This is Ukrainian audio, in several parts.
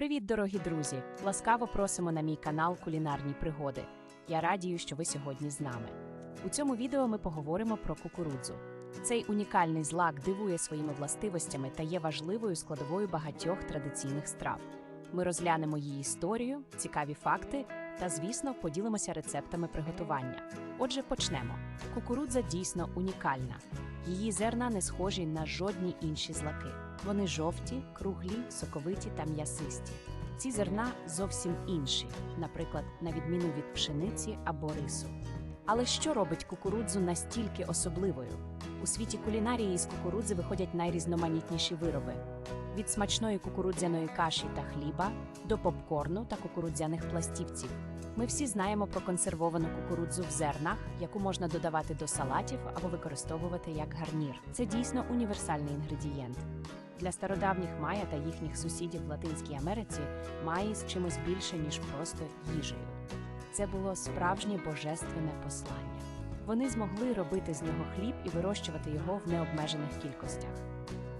Привіт, дорогі друзі! Ласкаво просимо на мій канал Кулінарні пригоди. Я радію, що ви сьогодні з нами. У цьому відео ми поговоримо про кукурудзу. Цей унікальний злак дивує своїми властивостями та є важливою складовою багатьох традиційних страв. Ми розглянемо її історію, цікаві факти та, звісно, поділимося рецептами приготування. Отже, почнемо. Кукурудза дійсно унікальна. Її зерна не схожі на жодні інші злаки. Вони жовті, круглі, соковиті та м'ясисті. Ці зерна зовсім інші, наприклад, на відміну від пшениці або рису. Але що робить кукурудзу настільки особливою? У світі кулінарії з кукурудзи виходять найрізноманітніші вироби: від смачної кукурудзяної каші та хліба до попкорну та кукурудзяних пластівців. Ми всі знаємо про консервовану кукурудзу в зернах, яку можна додавати до салатів або використовувати як гарнір. Це дійсно універсальний інгредієнт. Для стародавніх майя та їхніх сусідів в Латинській Америці маїс чимось більше, ніж просто їжею. Це було справжнє божественне послання. Вони змогли робити з нього хліб і вирощувати його в необмежених кількостях.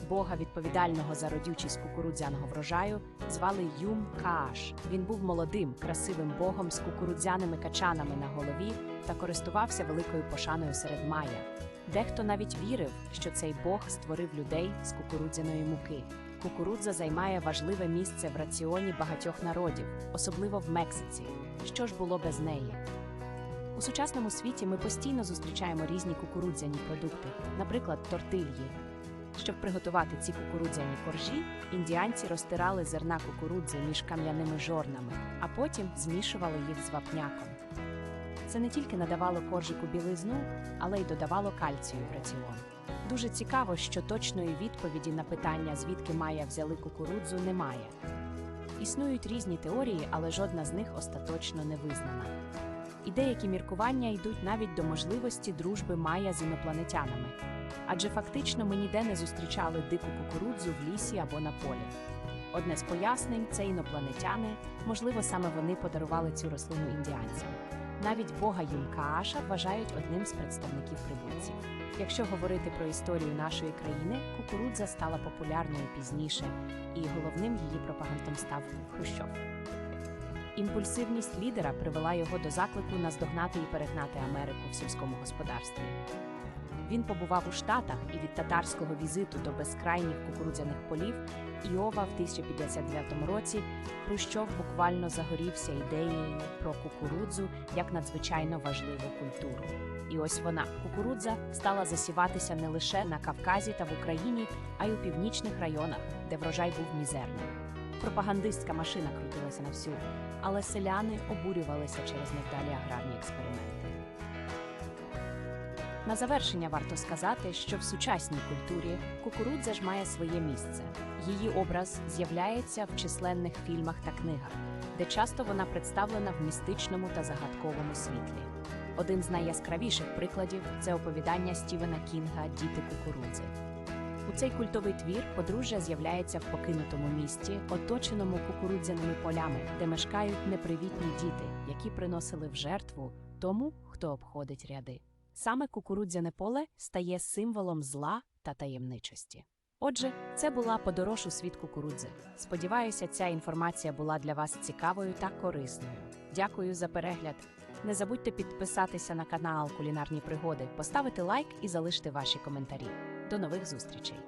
Бога, відповідального за родючість кукурудзяного врожаю, звали Юм Кааш. Він був молодим, красивим богом з кукурудзяними качанами на голові та користувався великою пошаною серед майя. Дехто навіть вірив, що цей бог створив людей з кукурудзяної муки. Кукурудза займає важливе місце в раціоні багатьох народів, особливо в Мексиці. Що ж було без неї? У сучасному світі ми постійно зустрічаємо різні кукурудзяні продукти, наприклад, тортильї. Щоб приготувати ці кукурудзяні коржі, індіанці розтирали зерна кукурудзи між кам'яними жорнами, а потім змішували їх з вапняком. Це не тільки надавало коржику білизну, але й додавало кальцію в раціон. Дуже цікаво, що точної відповіді на питання, звідки майя взяли кукурудзу, немає. Існують різні теорії, але жодна з них остаточно не визнана. І деякі міркування йдуть навіть до можливості дружби майя з інопланетянами. Адже фактично ми ніде не зустрічали дику кукурудзу в лісі або на полі. Одне з пояснень це інопланетяни, можливо, саме вони подарували цю рослину індіанцям. Навіть бога Юнкааша вважають одним з представників прибульців. Якщо говорити про історію нашої країни, кукурудза стала популярною пізніше, і головним її пропагандом став Хрущов. Імпульсивність лідера привела його до заклику наздогнати і перегнати Америку в сільському господарстві. Він побував у Штатах і від татарського візиту до безкрайніх кукурудзяних полів Іова в 1059 році Хрущов буквально загорівся ідеєю про кукурудзу як надзвичайно важливу культуру. І ось вона, кукурудза, стала засіватися не лише на Кавказі та в Україні, а й у північних районах, де врожай був мізерним. Пропагандистська машина крутилася на всю, але селяни обурювалися через невдалі аграрні експерименти. На завершення варто сказати, що в сучасній культурі кукурудза ж має своє місце. Її образ з'являється в численних фільмах та книгах, де часто вона представлена в містичному та загадковому світлі. Один з найяскравіших прикладів це оповідання Стівена Кінга Діти кукурудзи. У цей культовий твір подружжя з'являється в покинутому місті, оточеному кукурудзяними полями, де мешкають непривітні діти, які приносили в жертву тому, хто обходить ряди. Саме кукурудзяне поле стає символом зла та таємничості. Отже, це була подорож у світ кукурудзи. Сподіваюся, ця інформація була для вас цікавою та корисною. Дякую за перегляд. Не забудьте підписатися на канал Кулінарні пригоди, поставити лайк і залишити ваші коментарі. До нових зустрічей!